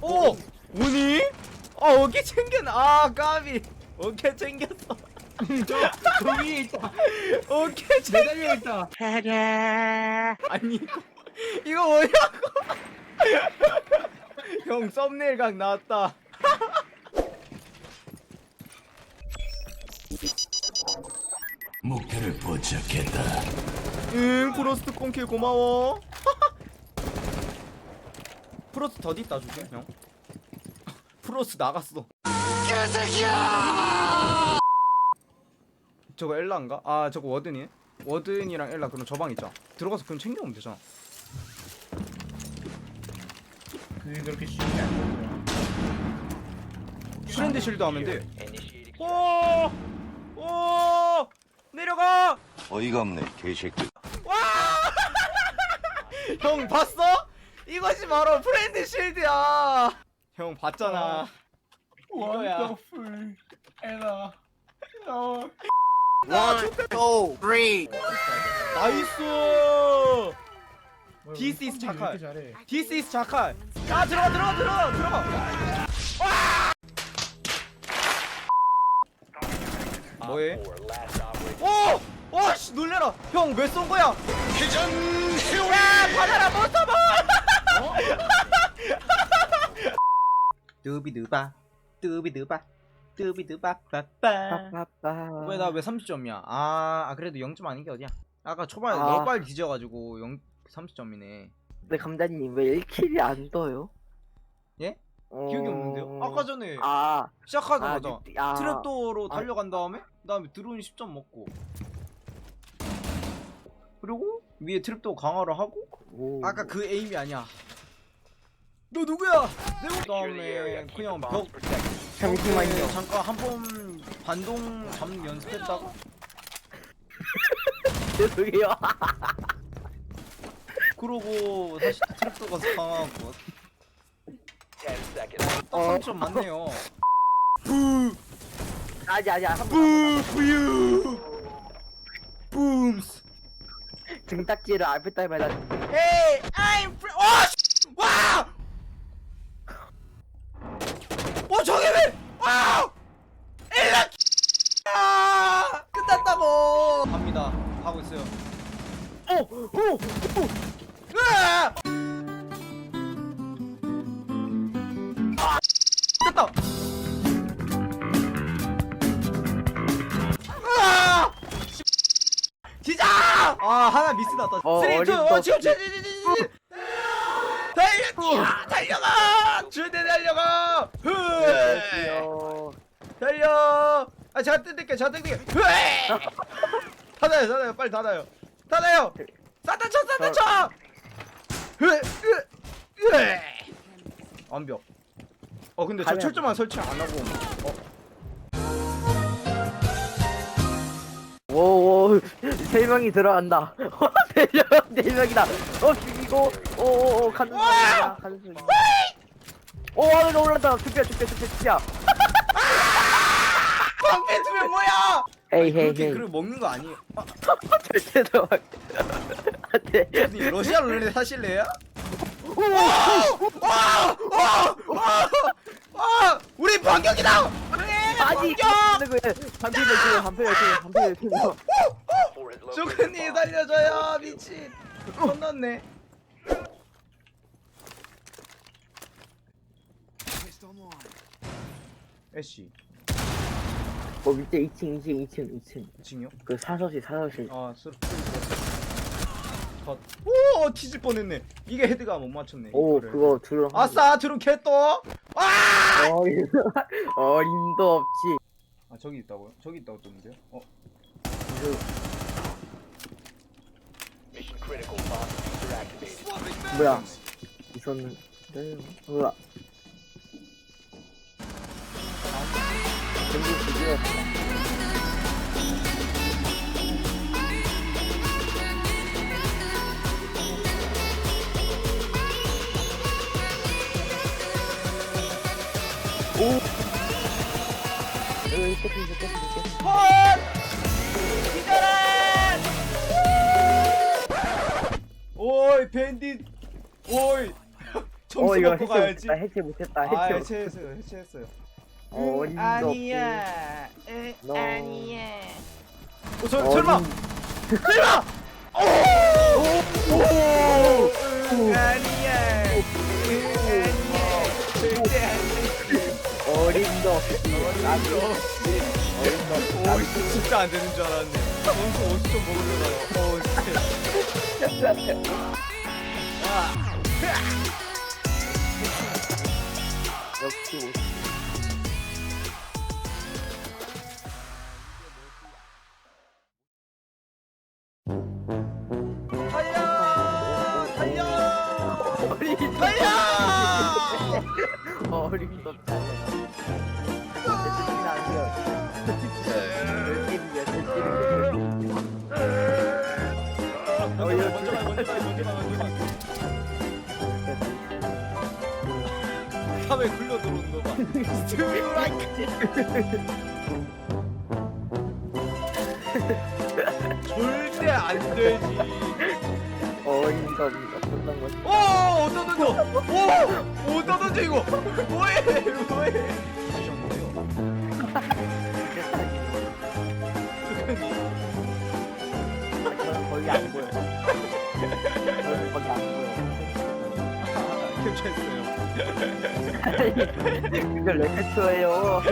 오! 우니? 어, 어깨 챙겼네. 아, 까비. 어깨 챙겼어. 저, 저 위에 있다. 어깨 챙 매달려 있다. 아니, 이거, 이거 뭐냐고. 형, 썸네일 각 나왔다. 목표를 포착했다. 응, 프로스트 꽁킬 고마워. 프로스트 더디 따줄게, 형. 프로스트 나갔어. 개새끼야! 저거 엘라인가? 아, 저거 워든이? 워든이랑 엘라 그럼 저 방 있자. 들어가서 그럼 챙겨오면 되잖아. 그게 그렇게 쉽지 않거든요. 프렌드 실드 하면 돼. 오! 오! 내려가! 어이가 없네, 개새끼. 와! 형 봤어? 이것이 바로 프렌드 실드야. 형 봤잖아. 이거야. 원더풀 에라. 어. 원, 투, 쓰리. 나이스. This is 왜 착할. 이렇게 잘해? This is 자칼. 야 들어가 들어가 들어가 들어가. 와! 뭐해? 오! 와, 씨, 놀래라! 형, 왜 쏜 거야? 회전 해오리! 야, 받아라, 못 써봐! 뚜비드바, 뚜비드바, 뚜비드바, 빠빠. 왜, 나 왜 30점이야? 아, 아, 그래도 0점 아닌 게 어디야? 아까 초반에 아. 너무 빨리 뒤져가지고 0, 30점이네. 네 감자님 왜 1킬이 안 떠요? 예? 어... 기억이 없는데요? 아까 전에 아, 시작하자마자 아, 그- 아, 트랩도어로 아. 달려간 다음에 그 다음에 드론이 10점 먹고 그리고 위에 트랩도어 강화를 하고 오. 아까 그 에임이 아니야. 너 누구야? 내. 그다음에 그냥 벽. 잠시만요. 잠깐 한 번 반동 잡는 연습했다가 죄송해요. 그러고 다시 또 트랩도 가서 강화하고 Ten seconds. 딱 어. 3점 맞네요. 아니 아니 한번 한 부유 붐스. 등딱지를 앞에 따면 나 Hey, I'm free. 와! 씨! 와! 어 저게 왜? 와! 엘라! 아! 끝났다고. 갑니다. 가고 있어요. 오! 오! 오! 으아! 아! 됐다. 으아! 씨. 진짜! 아 하나 미스 났다. 어, 3, 2, 1, 어림도 지금 지금 지금 지금 달려! 야, 달려가! 주대 달려가! 흐! 귀여워. 달려! 아, 제가 뜯을게, 제가 뜯을게. 흐에! 닫아요, 닫아요, 빨리 닫아요. 닫아요! 사탄 쳐, 사탄 쳐! 흐, 흐, 흐! 완벽. 어, 근데 저 가면- 철조망 설치 안 하고. 어, 오오 세 명이 들어간다. 네 명, 네 명이다. 어 죽이고 오오오 가는 소리야 가는 소리. 오 하늘 올랐다. 투피야 투피야 투피야 투피야. 방패 두면 뭐야? 에이 헤이 그렇게 헤이. 그걸 먹는 거 아니에요? 아, 절대 들어가. 안돼. 아니, 러시아 룰렛 하실래요? 와! 와! 와! 와! 우리 반격이다! 아니 반격! 반피를 치고 반피를 치고 반피를 치고. 조크님 살려줘요 미친 혼났네 애쉬 어 밑에 2층 2층 2층 2층. 징요? 그 사서실 사서실. 아 쓰러 컷오 뒤질 뻔했네 이게 헤드가 못 맞췄네 오 이거를. 그거 들어. 아싸 드론 캣또 아! 어림 어림도 없지. 아 저기 있다고요? 저기 있다고 떴는데요? 어? 뭐야? 있었는데 뭐야? 전부 죽였어. 오. 여기 깼어. 컷! 기다 밴딧 오이. 점수 어 이거 먹고 해체 가야지. 못했다 해체 못했다 아 해체 못했다. 해체했어요 해체했어요. 어, 응, 어림도 아니야. 에, 너. 아니야. 어, 저, 설마. 설마! 오! 오! 응, 아니야 응, 아니야. 절대 아니야 어림도 없지 어림도 오 이거 진짜 안 되는 줄 알았네. 점수 50점 먹으려다가 어 진짜. 아, 역시 달려! 어림도 없다. 열심히 안 돼요 탑에 굴러 들어오는 거 봐. 스트라이크. 절대 안 되지. 어림도 없는 거지 오, 어디다 던져? 오, 어디다 던져 이거? 뭐해? 뭐해? 저는 보여 이걸 왜 캐쳐해요